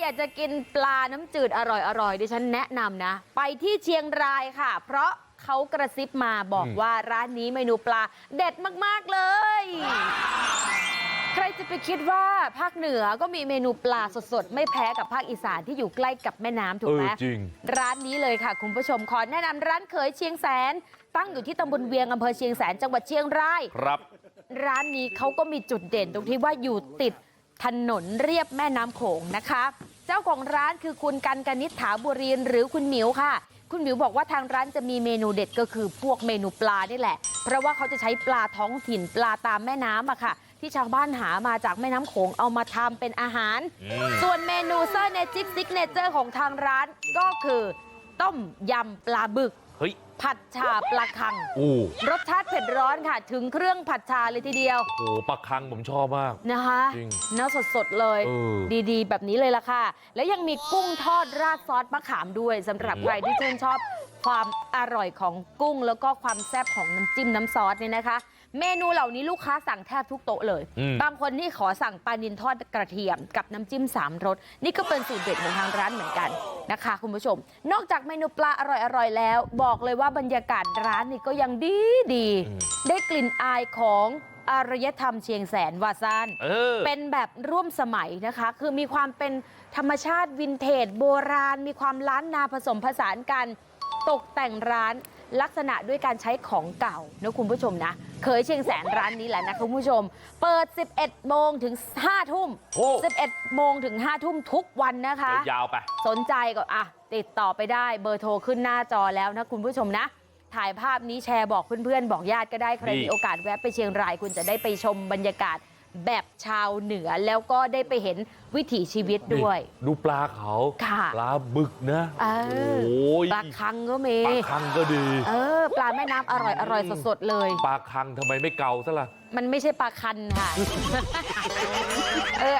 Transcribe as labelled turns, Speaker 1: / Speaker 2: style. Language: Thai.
Speaker 1: อยากจะกินปลาน้ำจืดอร่อยๆดิฉันแนะนำนะไปที่เชียงรายค่ะ เพราะเขากระซิบมาบอก
Speaker 2: อืม
Speaker 1: ว่าร้านนี้เมนูปลาเด็ดมากๆเลย ใครจะไปคิดว่าภาคเหนือก็มีเมนูปลาสดๆ ไม่แพ้กับภาคอีสานที่อยู่ใกล้กับแม่น้ำถู
Speaker 2: เอก
Speaker 1: ไห
Speaker 2: อ
Speaker 1: ม
Speaker 2: จริง
Speaker 1: ร้านนี้เลยค่ะคุณผู้ชมขอแนะนำร้านเขยเชียงแสน ตั้งอยู่ที่ตำบลเวียงอำเภอเชียงแสนจังหวัดเชียงราย
Speaker 2: ครับ
Speaker 1: ร้านนี้เขาก็มีจุดเด่นตรงที่ว่าอยู่ติดถนนเรียบแม่น้ำโขงนะคะเจ้าของร้านคือคุณกันกนิษฐาบุรีนหรือคุณหมิวค่ะ คุณหมิวบอกว่าทางร้านจะมีเมนูเด็ดก็คือพวกเมนูปลานี่แหละ เพราะว่าเขาจะใช้ปลาท้องถิ่นปลาตามแม่น้ำอะค่ะ ที่ชาวบ้านหามาจากแม่น้ำโขงเอามาทำเป็นอาหาร
Speaker 2: อืม
Speaker 1: ส่วนเมนูเซอร์เนจิกซิกเนเจอร์ของทางร้านก็คือ ต้มยำปลาบึก
Speaker 2: เฮ้ย
Speaker 1: ผัดชาปลาคัง
Speaker 2: โอ้
Speaker 1: รสชาติเผ็ดร้อนค่ะ ถึงเครื่องผัดชาเลยทีเดียว
Speaker 2: โหปลาคังผมชอบมาก
Speaker 1: นะคะ
Speaker 2: จริง
Speaker 1: เนื้อสดๆเลย
Speaker 2: เออ
Speaker 1: ดีๆ แบบนี้เลยล่ะค่ะ แล้วยังมีกุ้งทอดราดซอสมะขามด้วยสำหรับ
Speaker 2: อืม
Speaker 1: ใครที่ชื่นชอบความอร่อยของกุ้ง แล้วก็ความแซ่บของน้ำจิ้มน้ำซอสเนี่ยนะคะ เมนูเหล่านี้ลูกค้าสั่งแทบทุกโต๊ะเลย
Speaker 2: อืม
Speaker 1: บางคนนี่ขอสั่งปลานินทอดกระเทียมกับน้ำจิ้มสามรสนี่ก็เป็นสูตรเด็ดของทางร้านเหมือนกันนะคะ คุณผู้ชม นอกจากเมนูปลาอร่อยๆแล้ว บอกเลยว่าบรรยากาศร้านนี่ก็ยังดีดีๆ
Speaker 2: อืม
Speaker 1: ได้กลิ่นอายของอารยธรรมเชียงแสนวาซาน
Speaker 2: เออ
Speaker 1: เป็นแบบร่วมสมัยนะคะ คือมีความเป็นธรรมชาติวินเทจโบราณ มีความล้านนาผสมผสานกัน ตกแต่งร้านลักษณะด้วยการใช้ของเก่านะคุณผู้ชมนะ เคยเชียงแสนร้านนี้แหละนะคุณผู้ชม เปิด 11 โมงถึง 5 ทุ่ม
Speaker 2: โอ้
Speaker 1: 11 โมงถึง 5 ทุ่มทุกวันนะคะ
Speaker 2: ยาวไป
Speaker 1: สนใจก็อะ ติดต่อไปได้เบอร์โทรขึ้นหน้าจอแล้วนะคุณผู้ชมนะ ถ่ายภาพนี้แชร์บอกเพื่อนๆ บอกญาติก็ได้ ใคร
Speaker 2: นี่
Speaker 1: มีโอกาสแวะไปเชียงรายคุณจะได้ไปชมบรรยากาศ แบบชาวเหนือแล้วก็ได้ไปเห็นวิถีชีวิตด้วย
Speaker 2: นี่ดูปลาเขา
Speaker 1: ค่ะ
Speaker 2: ปลาบึกนะ
Speaker 1: เออ
Speaker 2: โอ้ย
Speaker 1: ปลาคังก็มี
Speaker 2: ปลาคังก็ดี
Speaker 1: เออปลาแม่น้ำอร่อยอร่อยสดๆเลย
Speaker 2: ปลาคังทำไมไม่เกาซะล่ะ
Speaker 1: มันไม่ใช่ปลาคันค่ะเออ